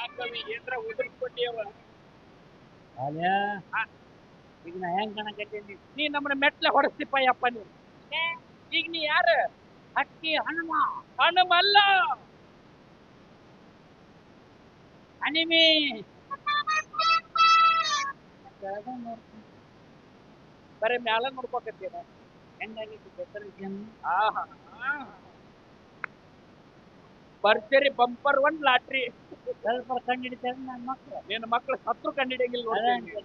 ಯಾಕವಿ ಏನ್ರ ಈಗ ನಾ ಹೆಂಗ್ ಕಾಣಕತ್ತೀನಿ? ನೀ ನಮ್ಮನ್ನ ಮೆಟ್ಲೆ ಹೊಡಸ್ತಿಪ್ಪ ಯಪ್ಪ ನೀ ಏ, ಈಗ ನೀ ಯಾರು? ಹಕ್ಕಿ ಹನುಮ. ಹನುಮಲ್ಲ. ಹನಿಮಿ. ಕೆಳಗ ನೋಡ್ತೀನಿ ಬರೀ ಮ್ಯಾಲ ನೋಡ್ಕೊಕತ್ತೀನ ಹೆಂಗಾಗಿ ಆಹಾ ಆಹಾ. ಭರ್ಜರಿ ಬಂಪರ್ ಒನ್ ಲಾಟ್ರಿ ಸ್ವಲ್ಪ ಕಂಡು ಹಿಡಿತಾರೆ ನನ್ನ ಮಕ್ಕಳು ನಿನ್ನ ಮಕ್ಕಳು ಸತ್ರು ಕಂಡಿಡಿಯಂಗಿಲ್ಲ ಅದೇ ನೋಡ್ತೀನಿ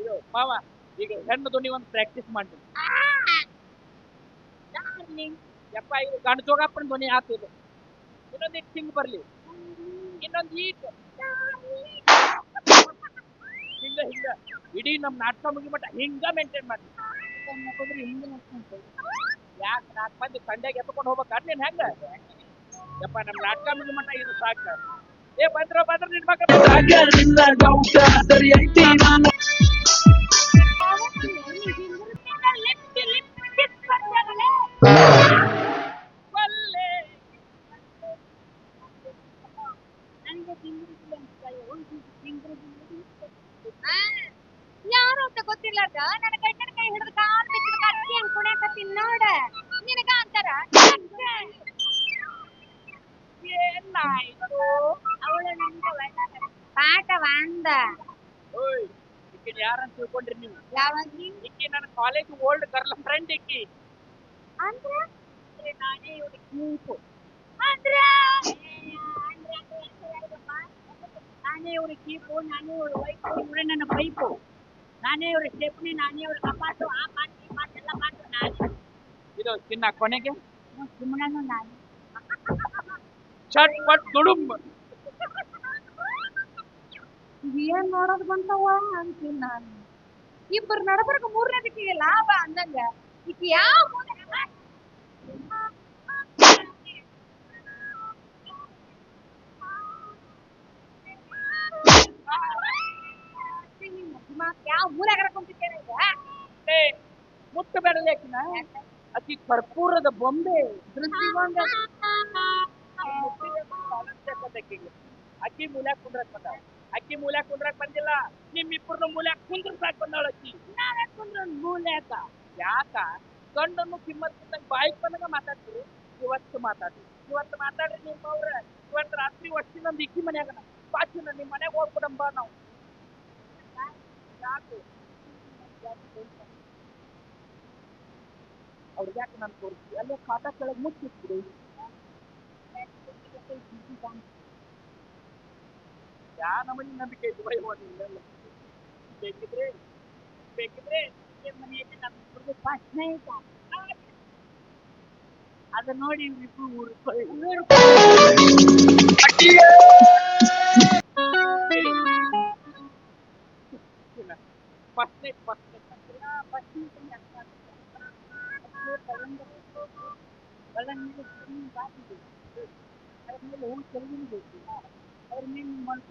ಇದು ಮಾವ ಈಗ ಹೆಣ್ಣು ಧ್ವನಿ ಒಂದು ಪ್ರಾಕ್ಟೀಸ್ ಮಾಡ್ತೀನಿ. ಯಪ್ಪ ಇದು ಗಂಡು ಜೋಗಪ್ಪನ ಧ್ವನಿ ಆತಿದು ಇನ್ನೊಂದು ಈಗ ಹಿಂಗ್ ಬರ್ಲಿ. ಇನ್ನೊಂದು ಈಗ ಹಿಂಗ ಹಿಂಗ. ಇಡೀ ನಮ್ ನಾಟಕ ಮುಗಿಮಟ್ಟ ಹಿಂಗ ಮೇಂಟೈನ್ ಮಾಡಿ ಮುಗಿದ್ರೆ ಹಿಂಗೆ ಯಾಕೆ ನಾಲ್ಕು ಮಂದಿ ಸಂಡ್ಯಾಗ ಎತ್ಕೊಂಡು ಹೋಗ್ಬೇಕಾದ್ರೆ ನೀನ್ ಹೆಂಗ? ಯಪ್ಪ ನಮ್ ನಾಟಕ ಮುಗಿಮಟ್ಟ ಇದು ಸಾಕ ಏ ಬಂದ್ರ ಬಂದ್ರ ನಿನ್ ಮಗ ಒಲ್ಲೆ ಯಾರು ಅಂತ ಗೊತ್ತಿಲ್ಲದ ನನ್ನ ಗಂಡನ ಕೈ ಹಿಡಿದು ಕಾಲ್ ಬಿದ್ದು ಕಟ್ಟಿ ಹಂಗ್ ಕುಣ್ಯಾಕತ್ತೀನಿ ನೋಡ ನಿನಗ ಅಂತಾರ ಏನಾಯ್ತು? ಅವಳು ನಂಗೆ ಪಾಠ ಅಂದ ಓಯ್ ಈಕಿನ ಯಾರಂತ ತಿಳ್ಕೊಂಡ್ರಿ ನೀವು? ಈಕಿ ನನ್ನ ಕಾಲೇಜ್ ಓಲ್ಡ್ ಗರ್ಲ್ ಫ್ರೆಂಡ್ ಈಕಿ. ಅಂದ್ರ? ಅಂದ್ರೆ ನಾನೇ ಅಂದ್ರ? ಅಂದ್ರ ನಾನೇ ಇವ್ರ ಕೀಪು ನಾನೇ ಇವ್ರ ವೈಫು ಇವರೇ ನನ್ನ ಬೈಪು ನಾನೇ ಇವ್ರ ಸ್ಟೆಪ್ನಿ ನಾನೇ ಇವ್ರ ಕಪಾಟು ಆ ಪಾಟ್ ಈ ಪಾಟ್ ಎಲ್ಲ ಪಾಟು ನಾನೇ. ಇದು ಚಿನ್ನ ಕೊನೆಗೆ? ಸುಮ್ಮನೂ ನಾನು. ಚಟ್ ಪಟ್ ದುಡುಮ್ ಏನ್ ನೋಡೋದ್ ಬಂತವ ಅಂತೀನಿ ನಾನು. ಇಬ್ಬರ ನಡಬರ್ಕ ಮೂರನೇ ದಿಕ್ಕಿಗೆ ಲಾಭ ಅಂದಂಗ. ಈಗ ಯಾವ ಯಾವ ಮೂಲೆ ಕುಂತಿದ್ದೇನೆ ಈಗ ಏ, ಮುಟ್ಟು ಬೇಡಲ್ಲ ಅತಿ ಕರ್ಪೂರದ ಬೊಂಬೆ. ದೃಷ್ಟಿಗೊಂಡ ಅಕ್ಕಿ ಮೂಲ್ಯಾಕ ಕುಂದ್ರಕ್ ಬಂದ ಅಕ್ಕಿ ಮೂಲ್ಯಾಕ ಕುಂದ್ರಕ್ ಬಂದಿಲ್ಲ ನಿಮ್ಮಿಬ್ಬರನ್ನ ಕುಂದ್ರ ಕುಂದ್ರಸಾಕ್ ಬಂದಾಳ ಅಕ್ಕಿ. ನಾವೇ ಕುಂದ್ರ ಮೂಲ್ಯಾಕ ಯಾಕ? ಗಂಡನ್ನು ಕಿಮ್ಮತ್ ಬಂದಂಗ ಬಾಯಿಗೆ ಬಂದಾಗ ಮಾತಾಡ್ತೀರಿ? ಇವತ್ತು ಮಾತಾಡ್ರಿ. ಇವತ್ತು ಮಾತಾಡ್ರಿ ನಿಮ್ಮವ್ರ ಇವತ್ತು ರಾತ್ರಿ ಒಟ್ಟಿನೊಂದು ಇಕ್ಕಿ ಮನ್ಯಾಗ ಪಾಚಿನ ನಿಮ್ಮ ಮನೆಗೆ ಹೋಗ್ಬಿಡಂಬ ನಾವು. ಯಾಕೆ? ಅವ್ರಿಗೆ ಯಾಕೆ ನಾನು ತೋರಿಸಿ ಅಲ್ಲೇ ಕಾಟ ಕೆಳಗೆ ಮುಚ್ಚಿಟ್ಬಿಡು. ಯಾ ನಮನಿ ನಂಬಿಕೆ ಬೇಕಿದ್ರೆ ಬೇಕಿದ್ರೆ ಮನೆಯಲ್ಲಿ ನಮ್ಮ ನೋಡಿ ಇವ್ರಿಬ್ರು ಊರು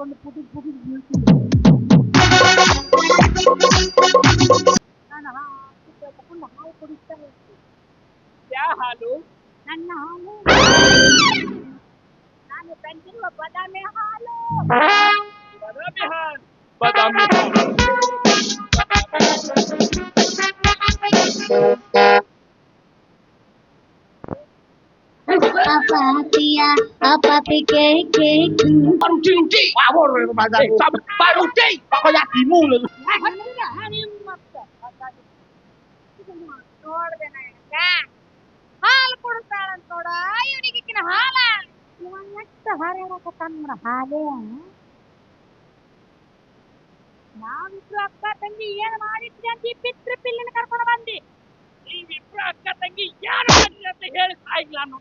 এখন পুকুর পুকুর Apatia, apapike, cake. Paruti luti. Awor bazar. Paruti. Pakoya timul. ನೋಡ್ದೆ ನಾಯಕ ಹಾಲು ಕೊಡ್ತಾಳಂತ ನೋಡ ಇವನಿಗಿಕ್ಕಿನ ಹಾಲ ಇವ ಎಷ್ಟು ಹಾರಾಡಕತ್ತಾನ ನೋಡ ಹಾಲೇ ನಾವಿಬ್ರು ಅಕ್ಕ ತಂಗಿ ಏನ್ ಮಾಡಿದ್ರಿ ಅಂತ ಈ ಪಿತೃ ಪಿಲ್ಲಿನ ಕರ್ಕೊಂಡು ಬಂದಿ ನೀವಿಬ್ರು ಅಕ್ಕ ತಂಗಿ ಯಾರು ಮಾಡಿದ್ರಿ ಅಂತ ಹೇಳಿ ಸಾಯಿಲ್ಲ ನಾನು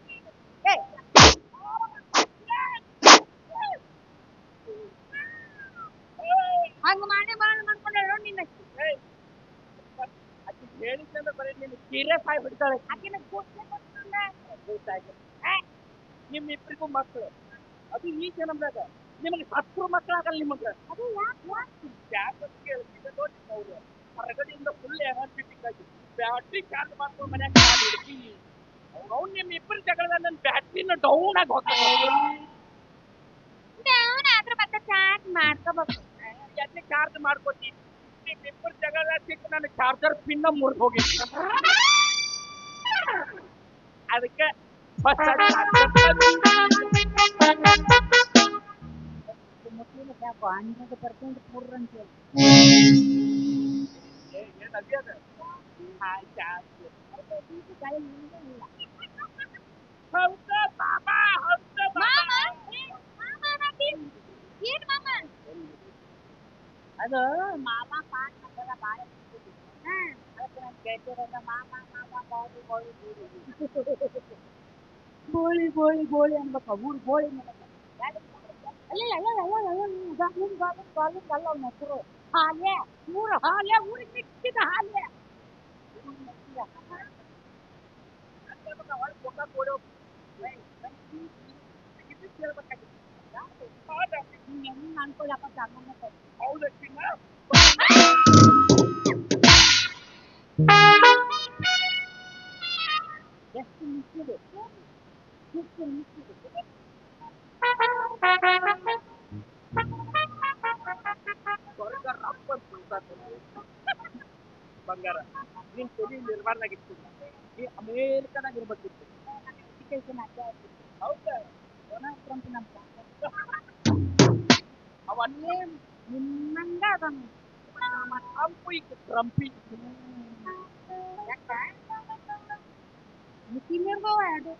ಹಂಗ ಮಾಡಿ ಮಾಡಿ ಮಾಡ್ಕೊಂಡೆ ನೋಡಿ ನಿನ್ನ ಬರೀ ಆಕಿನ ಕೊಟ್ನಲ್ಲ. ನಿಮ್ಮ ಇಬ್ಬರಿಗೂ ಮಕ್ಕಳು ಅದು ಈ ಜನ್ಮದಾಗ ನಿಮಗೆ ಹತ್ತು ಮಕ್ಕಳಾಗಲ್ಲ ನಿಮಗೆ. ಅದು ಯಾಕ್ ಹೊರಗಡೆಯಿಂದ ಫುಲ್ ಎನರ್ಜೆಟಿಕ್ ಆಗಿ ಬ್ಯಾಟ್ರಿ ಚಾರ್ಜ್ ಮಾಡ್ಕೊಂಡು ಮನ್ಯಾಗ ಅವ್ನು ನಿಮ್ಮ ಇಬ್ಬರ ನನ್ನ ಬ್ಯಾಟ್ರಿನ ಡೌನ್ ಆಗಿ ಹೋಗ್ತಾರೆ. ಡೌನ್ ಆದ್ರ ಮತ್ತೆ ಚಾರ್ಜ್ ಮಾಡ್ಕೋಬೇಕು. ಎಲ್ಲಿ ಚಾರ್ಜ್ ಮಾಡ್ಕೊತಿ ನಿಮ್ಮ ಇಬ್ಬರ ಜಗಳ ಸಿಕ್ಕ ನನ್ನ ಚಾರ್ಜರ್ ಪಿನ್ನ ಮುರಿದು ಹೋಗಿತ್ತು ಅದಕ್ಕೆ ಫಸ್ಟ್ ಮುಸ್ಲಿಮ್ ಸಾಕು ಹಂಡ್ರೆಡ್ ಪರ್ಸೆಂಟ್ ಪೂರ್ಣ ಅಂತ ಹೇಳಿ ಏನು ಅದೇ ಅದು ಹಾಯ್ ಚಾರ್ಜ್ ಕೈ ನಿಮ್ಗೆ ಇಲ್ಲ. ಹೌದಾ ಬಾಬಾ ಹೌದಾ ಅದು ಮಾಮ ಪಾಟ್ ನಂಬರ ಬಾಳ ಅದಕ್ಕೆ ನಾನು ಕೇಳ್ತಿರೋದ ಮಾಮ ಮಾಮ ಗೋಳಿ ಗೋಳಿ ಗೋಳಿ ಗೋಳಿ ಗೋಳಿ ಅನ್ಬೇಕ ಊರ್ ಗೋಳಿ ಅನ್ಬೇಕ ಅಲ್ಲ ಅಲ್ಲ ಅಲ್ಲ ಅಲ್ಲ ಗಾಲಿನ್ ಗಾಲಿನ್ ಗಾಲಿನ್ ಅಲ್ಲ ಅವ್ನ ಹೆಸರು ಹಾಲೆ ಊರ ಹಾಲೆ ಊರಿಗೆ ಮಿಕ್ಕಿದ ಹಾಲೆ ಊರಿಗ್ ಮಿಕ್ಕಿದ ಹಾಲೆ. ನೀನ್ ಹೆಂಗ್ ಅನ್ಕೊಳಪ್ಪ ಸಾಮಾನ್ಯ ಕೈ. ಎಷ್ಟು ಮಿಕ್ಕಿದೆ ಮಿಕ್ಕಿ ಮಿಕ್ಕಿದೆ ಸ್ವರ್ಗ ರಪ್ಪ ಅಂತ ಸುಳ್ತಾಡ್ತಾನೆ. ಬಂಗಾರ ನಿನ್ ತಲೆ ನಿರ್ಮಾಣಾಗಿತ್ತು ನೀ ಅಮೇರಿಕದಾಗ ಇರ್ಬೇಕಿತ್ತು ಎಜುಕೇಶನ್ ಅಡ್ಡ ಆಗ್ತಿತ್ತು ಹೌದಾ ಡೊನಾಲ್ಡ್ ಟ್ರಂಪ್ ನಮ್ಮ ಅವನ್ನೇ ನಿನ್ನಂಗ ಅದನ್ನು ಟ್ರಂಪ್ ಈಗ ಟ್ರಂಪಿ ಮಿಕ್ಕಿನಿರ್ದವ ಅದು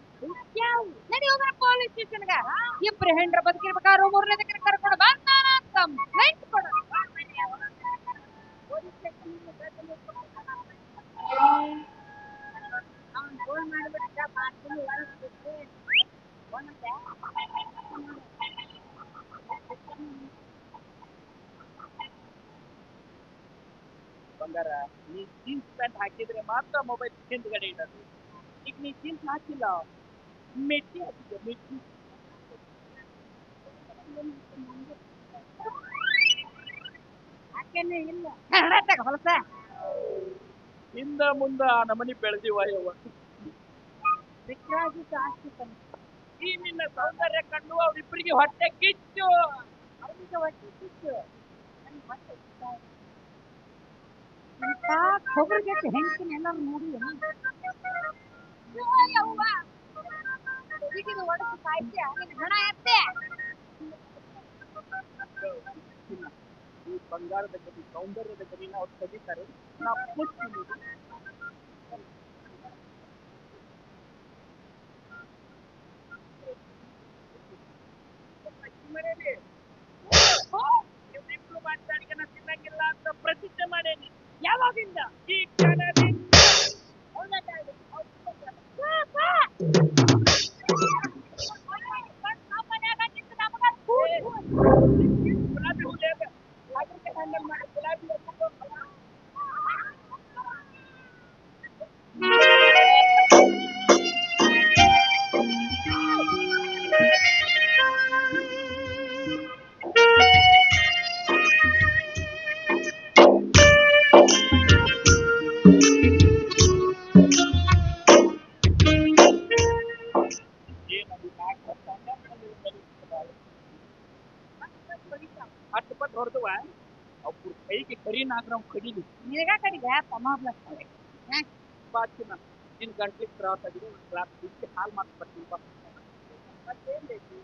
ಯಾವು ನಡಿ ಹೋಗೋಣ ಪೊಲೀಸ್ ಸ್ಟೇಷನ್ಗ ಇಬ್ರು ಹೆಂಡ್ರ ಬದುಕಿರ್ಬೇಕಾದ್ರು ಮೂರನೇದಕ್ಕೆ ಕರ್ಕೊಂಡು ಬಂದಾನ ಕಂಪ್ಲೇಂಟ್ ಕೊಡ ಅವ್ನು ಫೋನ್ ಮಾಡಿಬಿಟ್ಟ ಮಾಡ್ತೀನಿ ಒಳಗೆ ಬಂಗಾರ ನೀ ಜೀನ್ಸ್ ಪ್ಯಾಂಟ್ ಹಾಕಿದ್ರೆ ಮಾತ್ರ ಮೊಬೈಲ್ ಹಿಂದ್ಗಡೆ ಇಡೋದು. ಈಗ ನೀ ಜೀನ್ಸ್ ಹಾಕಿಲ್ಲ. ಮೆಟ್ಟಿ ಹಾಕಿದ್ದೆ ಮೆಟ್ಟಿ? ಹಾಕೇನೆ ಇಲ್ಲ. ಹೊಲಸ ಹಿಂದ ಮುಂದ ಆ ನಮನಿ ಬೆಳೆದಿವ ಯವ್ವ ಈ ನಿನ್ನ ಸೌಂದರ್ಯ ಕಂಡು ಅವ್ರಿಬ್ಬರಿಗೆ ಹೊಟ್ಟೆ ಕಿಚ್ಚು. ಅವನಿಗೆ ಹೊಟ್ಟೆ ಕಿಚ್ಚು ನನ್ಗೆ ಹೊಟ್ಟೆ ಕಿಚ್ಚ ಇಂಥ ಕೊಬ್ಬರಿಗೆಟ್ಟು ಹೆಂಡತಿನ ಎಲ್ಲರೂ ನೋಡಿ ಈಗಿನ ಒಡಕು ಸಾಹಿತ್ಯ ನಿನ್ನ ಹಣ ಎತ್ತೆ ಈ ಬಂಗಾರದ ಗಡಿ ಸೌಂದರ್ಯದ ಗಡಿನ ಅವ್ರು ತೆಗಿತಾರೆ ನಾ ಮುಚ್ತೀನಿ ಮನೆಯಲ್ಲಿ Agenda. ಕೈಗೆ ಕರಿ ನಾಗ್ರ ಅವ್ನು ಕಡಿಲಿ ನಿನಗ ಕಡಿಗೆ ಪಮಾಬ್ಲ ಬಾಚಿನ ನಿನ್ ಗಂಟ್ಲಿಗೆ ಕ್ರಾಸ್ ಆಗಿದೆ ಒಂದು ಗ್ಲಾಸ್ ಬಿಸಿ ಹಾಲು ಮಾತ್ರ ಬರ್ತೀನಿ ಬಾ ಮತ್ತೇನ್ ಬೇಕು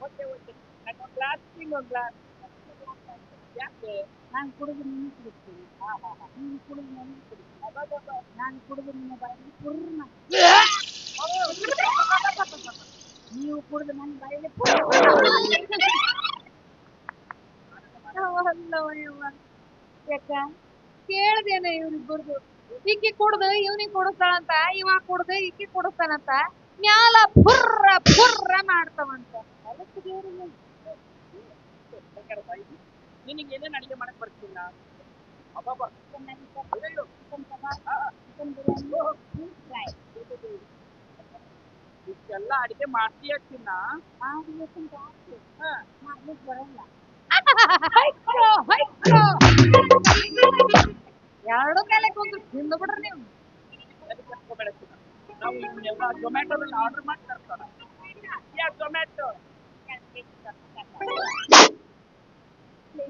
ಓಕೆ ಓಕೆ ಒಂದು ಗ್ಲಾಸ್ ಹಿಂಗ್ ಒಂದು ಗ್ಲಾಸ್ ಯಾಕೆ ನಾನು ಕುಡಿದು ನೀನು ಕುಡಿಸ್ತೀನಿ ನೀನು ಕುಡಿದು ನನಗೆ ಕುಡಿಸ್ತೀನಿ ನಾನು ಕುಡಿದು ನಿನ್ನ ಬಾಯಲ್ಲಿ ಪೂರ್ಣ ನೀವು ಕುಡಿದು ನನ್ನ ಬಾಯಲ್ಲಿ ಯಾಕ ಕೇಳ್ದೇನ ಇವ್ರಿಬ್ಬರದು ಈಕಿ ಕುಡ್ದು ಇವ್ನಿಗೆ ಕುಡಿಸ್ತಾಳಂತ ಇವ ಕುಡ್ದು ಈಕಿ ಕುಡಿಸ್ತಾನಂತ ಮ್ಯಾಲ ಫುರ್ರ ಫುರ್ರ ಮಾಡ್ತಾವಂತ ನಿನಗೆ ಏನೇನು ಅಡಿಗೆ ಮಾಡಕ್ ಬರ್ತಿಲ್ಲ ಅಬ್ಬಬ್ಬ. ಚಿಕನ್. ಚಿಕನ್ ಕಬಾಬ್ ಆ, ಚಿಕನ್ ಬಿರಿಯಾನಿ ಫ್ರೈ ಇಷ್ಟೆಲ್ಲ ಅಡಿಗೆ ಮಾಡ್ತೀಯ ಚಿನ್ನ. ಮಾಡ್ಲಿಕ್ಕೆ ಬರಲ್ಲ ಎರಡು ಮೇಲೆ ಕುಂತು ತಿಂದು ಬಿಡ್ರಿ ನೀವು. ನಾವು ಜೊಮ್ಯಾಟೊದಲ್ಲಿ ಆರ್ಡರ್ ಮಾಡಿ ತರ್ತಾರ ಯಾ ಜೊಮ್ಯಾಟೊ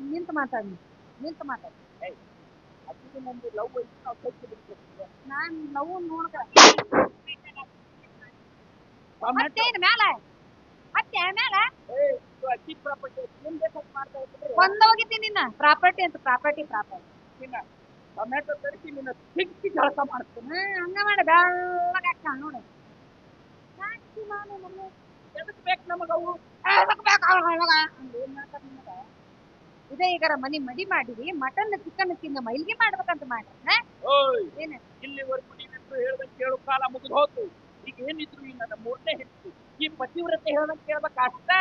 ನಿಂತು ಮಾತಾಡಿ ನಿಂತು ಮಾತಾಡಿ. ಅದಕ್ಕೆ ನಮ್ದು ಲವ್ ಐತಿ ನಾವು ಬಿಡ್ಬೇಕು ನಾನು ಲವ್ ನೋಡ್ಕ ಮತ್ತೇನು ಮ್ಯಾಲ ಮತ್ತೆ ಮ್ಯಾಲ ಅಕ್ಕಿ ಪ್ರಾಪರ್ಟಿ ಏನ್ ಬೇಕಾದ್ ಮಾಡ್ತಾ ಇದ್ರೆ ಒಂದ ಹೋಗಿದ್ದೀನಿ ನಿನ್ನ. ಪ್ರಾಪರ್ಟಿ ಅಂತ ಪ್ರಾಪರ್ಟಿ ಪ್ರಾಪರ್ಟಿ ನಿನ್ನ ಟೊಮೆಟೊ ತರಿಸಿ ನಿನ್ನ ಸಿಕ್ಕಿ ಕೆಲಸ ಮಾಡ್ತೀನಿ. ಹಂಗ ಮಾಡಿ. ಬೆಳ್ಳಗ ಹಾಕ್ತಾಳ ನೋಡು. ಸಾಕ್ಷಿ ನಾನು ಎದಕ್ ಬೇಕು ಬೇಕು ಏನ್ ಮಾಡ್ತಾರ್ ನಿನಗ? ಇದೇ ಈಗ ಮನಿ ಮಡಿ ಮಾಡಿರಿ ಮಟನ್ ಚಿಕನ್ ತಿಂದ ಮೈಲ್ಗೆ ಮಾಡ್ಬೇಕಂತ ಮಾಡ್ರಿ ಏನು? ಇಲ್ಲಿವರೆಗೂ ಹೇಳ್ದಂಗೆ ಕೇಳೋ ಕಾಲ ಮುಗಿದು ಹೋತು. ಈಗ ಏನಿದ್ರು ಈ ನನ್ನ ಮೂರನೇ ಹೆಂಡತಿ. ಈ ಪತಿವ್ರತೆ ಹೇಳ್ದಂಗೆ ಕೇಳ್ಬೇಕು ಅಷ್ಟೇ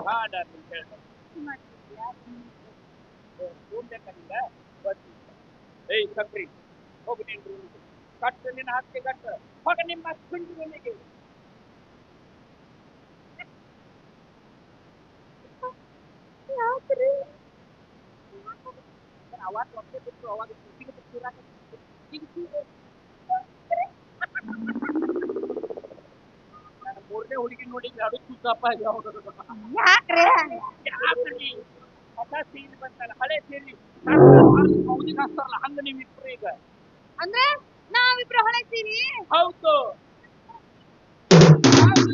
ಹಾ ಡಾರ್ಲಿಂಗ್ ಹೇಳ್ದೆ ಫೋನ್ ಬೇಕಾ ನಿಂಗ ಬರ್ತೀನಿ ಏಯ್ ಸಕ್ರಿ ಹೋಗಿ ನಿನ್ ರೂಮಿಗೆ ಕಟ್ಟು ನಿನ್ನ ಹಾಕಿ ಕಟ್ಟು ಹೋಗ ನಿಮ್ಮ ಕುಂಡಿ ಮನೆಗೆ ಅವಾಗ ಒಟ್ಟೆ ಬಿಟ್ಟು ಅವಾಗ ಕುಸಿಗೆ ಬಿಟ್ಟು ಇರಾಕ ನಾನು ಮೂರನೇ ಹುಡುಗಿ ನೋಡಿ ಅದು ಸುತ್ತಪ್ಪ ಯಾಕ್ರಿ ಯಾಕ್ರಿ ಹೊಸ ಸೀರೆ ಬಂತಲ್ಲ ಹಳೆ ಸೀರೆ ಮೌದಿಗೆ ಹಾಕ್ತಾರಲ್ಲ ಹಂಗ ನೀವು ಇಟ್ರು ಈಗ. ಅಂದ್ರೆ ನಾವಿಬ್ರು ಹೊಳತೀವಿ ಹೌದು. ಯಾಕದು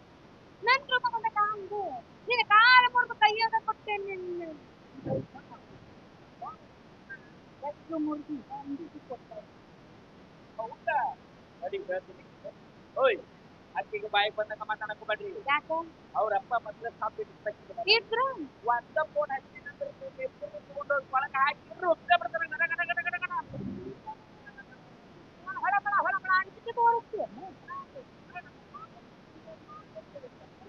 ನನ್ ರೂಪಾಯಿ ಬಂದ ಕಾಂದು ನಿನ್ನ ಕಾಲ ಮುರಿದು ಕೈಯಾಗ ಕೊಟ್ಟೆ ನಿನ್ನ ಎಷ್ಟು ಮುರಿದು ಅಂದಿದ್ದು ಕೊಟ್ಟೆ ಹೌದಾ ನಡಿ ಹೇಳ್ತೀನಿ ಓಯ್ ಅಕ್ಕಿಗೆ ಬಾಯಿ ಬಂದಾಗ ಮಾತಾಡಕ್ ಹೋಗ್ಬೇಡ್ರಿ ಯಾಕೆ ಅವ್ರ ಅಪ್ಪ ಮೊದ್ಲ ಸಾಪಿಟ್ಟು ಇದ್ರು ಒಂದ ಫೋನ್ ಹಚ್ಚಿನಂದ್ರೆ ತಗೊಂಡು ಒಳಗೆ ಹಾಕಿದ್ರು ಒಬ್ಬರೇ ಬರ್ತಾರೆ ಗಡ ಗಡ ಗಡ ಗಡ ಗಡ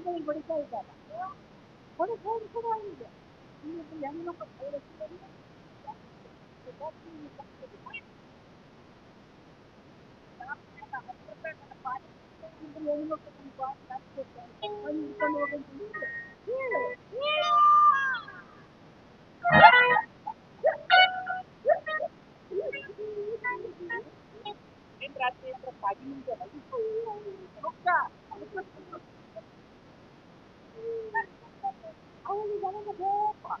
굉장히 머리 사이즈 알았어 요? 머리 사이즈 필요한 데, 이것도 양놓고 달려주 면, 제가 지금 딱 되 고, 남자가 어떨까 많 이, 근데 양놓고 좀 봐, 낫겠 다. 아 니, 이거 먹은 게, 예! 예! Gracias por estar aquí. Oh, you're going to be a good one.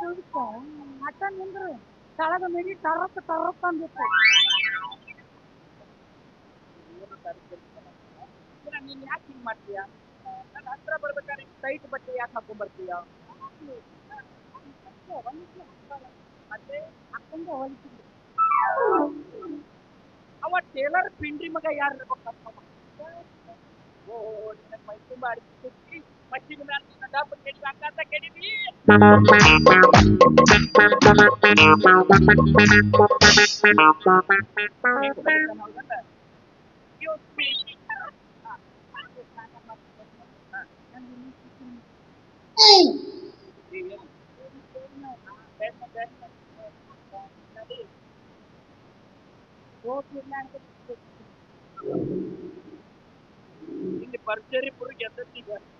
ಹೊರಗ್ತಾನೆ ಮಟ್ಟ ನಿಂದ್ರು ತಳಗ ಮಿಡಿ ಟರಕ್ ಟರಕ್ ಅಂದಿತ್ತು ನೀನ್ ಯಾಕೆ ಹಿಂಗ್ ಮಾಡ್ತೀಯ? ನನ್ನ ಹತ್ರ ಬರ್ಬೇಕಾದ್ರೆ ಟೈಟ್ ಬಟ್ಟೆ ಯಾಕೆ ಹಾಕೊಂಡ್ ಬರ್ತೀಯ ಮತ್ತೆ ಹಾಕೊಂಡೆ ಅವ ಟೇಲರ್ ಪಿಂಡ್ರಿ ಮಗ ಯಾರು ಇರ್ಬೇಕಪ್ಪ. ಓ ನಿನ್ನ ಮೈ ತುಂಬ Ini parceri pergi atau tidak?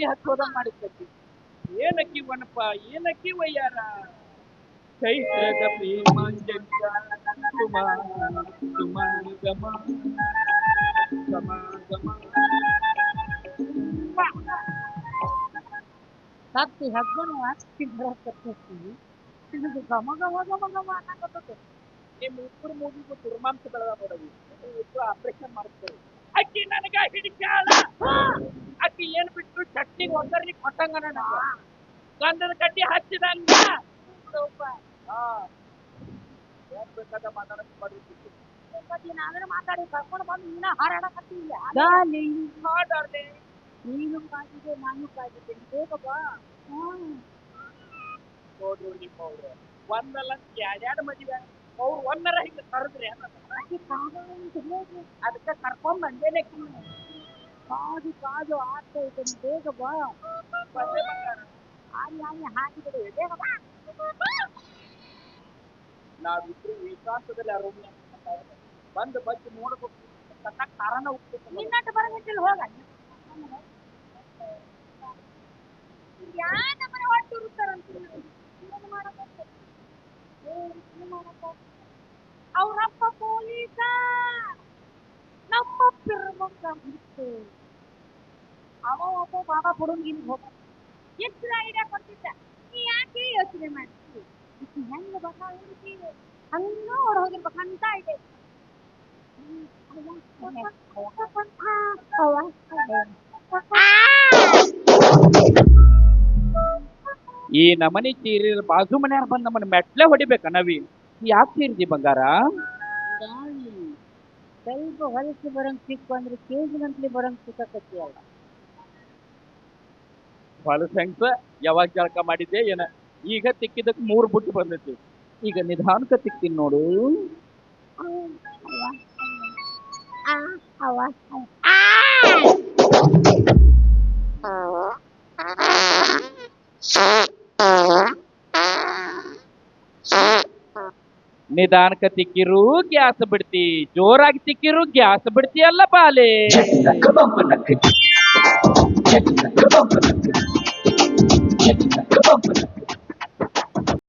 ಮೊದಲು ಕಟ್ಟಿ ಹಚ್ಚೋದಂಗ್ ಮಾಡಿದ್ ಕಟ್ಟಿ ಏನಕ್ಕಿ ವನಪ ಏನಕ್ಕಿ ವಯ್ಯಾರ ಚೈತ್ರದ ಪ್ರೇಮಾಂಜಲಿಯ ಸುಮ ಸುಮ ಗಮ ಗಮ ಗಮ ಸತ್ತಿ ಹಗ್ಗನ ಅಕ್ಕಿ ಬರಕತ್ತಿ ಇದು ಗಮ ಗಮ ಗಮ ಗಮ ಅನ್ನಕತ್ತೈತಿ ನಿಮ್ ಇಬ್ಬರು ಮೂಗಿಗೂ ದುರ್ಮಾಂಸ ಬೆಳೆದ ನೋಡವಿ ಇಬ್ರು ಆಪರೇಷನ್ ಮಾಡ್ತೇವೆ ಅಕ್ಕಿ ನನಗ ಹಿಡಿಕ್ಯಾಳ ಅಕ್ಕಿ ಏನ್ ಬಿಟ್ಟು ಚಟ್ನಿಗೆ ಒಗ್ಗರ್ನಿ ಕೊಟ್ಟಂಗ ನನಗ. ಗಂಧದ ಕಡ್ಡಿ ಹಚ್ಚಿದಂಗ. ಮಾತಾಡಿ ಕರ್ಕೊಂಡು ಬಂದು ನೀನ ಹಾರಾಡಕತ್ತಿಲ್ಲ ಮಾತಾಡ್ದೆ. ನೀನು ಕಾದಿದೆ ನಾನು ಕಾದಿದ್ದೇನೆ ಬೇಗ ಬಾ. ನೋಡ್ರು ನಿಮ್ಮವ್ರು ಒಂದಲ್ಲ ಎರಡೆರಡು ಮದುವೆ. ಅವ್ರು ಒಂದರ ಹಿಂಗ ಕರೆದ್ರಿ ಆಕೆ ಕಾದ ಅಂತ ಹೋಗು ಅದಕ್ಕೆ ಕರ್ಕೊಂಡ್ ಬಂದೇನೆ ಕಾದು ಕಾದು ಆಗ್ತಾ ಇದೆ ನೀನ್ ಬೇಗ ಬಾ ಬಂದೆ ಬಂಗಾರ ಆಲಿ ಆಲಿ ಹಾಕಿಬಿಡು ಬೇಗ ಬಾ ನಾವಿಬ್ರು ಏಕಾಂತದಲ್ಲಿ ಆ ರೂಮ್ನ ಬಂದು ಬಗ್ಗೆ ನೋಡ್ಬೇಕು ತಕ್ಕ ಕಾರಣ ಹೋಗ್ಬೇಕು ನಿನ್ನಟ್ಟು ಬರಬೇಕಿಲ್ಲ ಹೋಗ ಯಾ ನಮ್ಮನೆ ಹೊಟ್ಟು ಒಬ್ಬ ಬಾಬಾ ಬುಡುಂಗಿನ ಹೋಗ ಎಷ್ಟು ಐಡಿಯಾ ಕೊಡ್ತಿದ್ದ? ನೀ ಯಾಕೆ ಯೋಚನೆ ಮಾಡ್ತೀವಿ ಈಕಿ ಹೆಂಗ ಬಕ ಹುಡುಕಿ ಹಂಗ ಹೊರ ಹೋಗಿರ್ಬೇಕಂತ ಐಡಿಯಾ ಈ ನಮನಿ ತೀರಿ ಬಾಜು ಮನ್ಯಾರ ಬಂದ್ ನಮ್ಮನ್ನ ಮೆಟ್ಲೆ ಹೊಡಿಬೇಕ ನವಿ. ಯಾಕೆ ತೀರ್ದಿ ಬಂಗಾರ? ಸ್ವಲ್ಪ ಹೊಲಸು ಬರಂಗ್ ಸಿಕ್ಕು ಅಂದ್ರೆ ಕೆಜಿ ಗಂಟ್ಲಿ ಬರಂಗ್ ಸಿಕ್ಕಕತ್ತಿ ಅಲ್ಲ. ಹೊಲಸಂಗ್ಸ ಯಾವಾಗ ಜಳಕ ಮಾಡಿದ್ದೆ, ಏನ? ಈಗ ತಿಕ್ಕಿದಕ್ಕೆ ಮೂರು ಬುಟ್ಟು ಬಂದೈತಿ. ಈಗ ನಿಧಾನಕ ತಿಕ್ತೀನಿ ನೋಡು. ನಿಧಾನಕ್ಕ ತಿಕ್ಕಿರು, ಗ್ಯಾಸ್ ಬಿಡ್ತಿ. ಜೋರಾಗಿ ತಿಕ್ಕಿರು, ಗ್ಯಾಸ್ ಬಿಡ್ತಿ ಅಲ್ಲ ಬಾಲೆ. حياتنا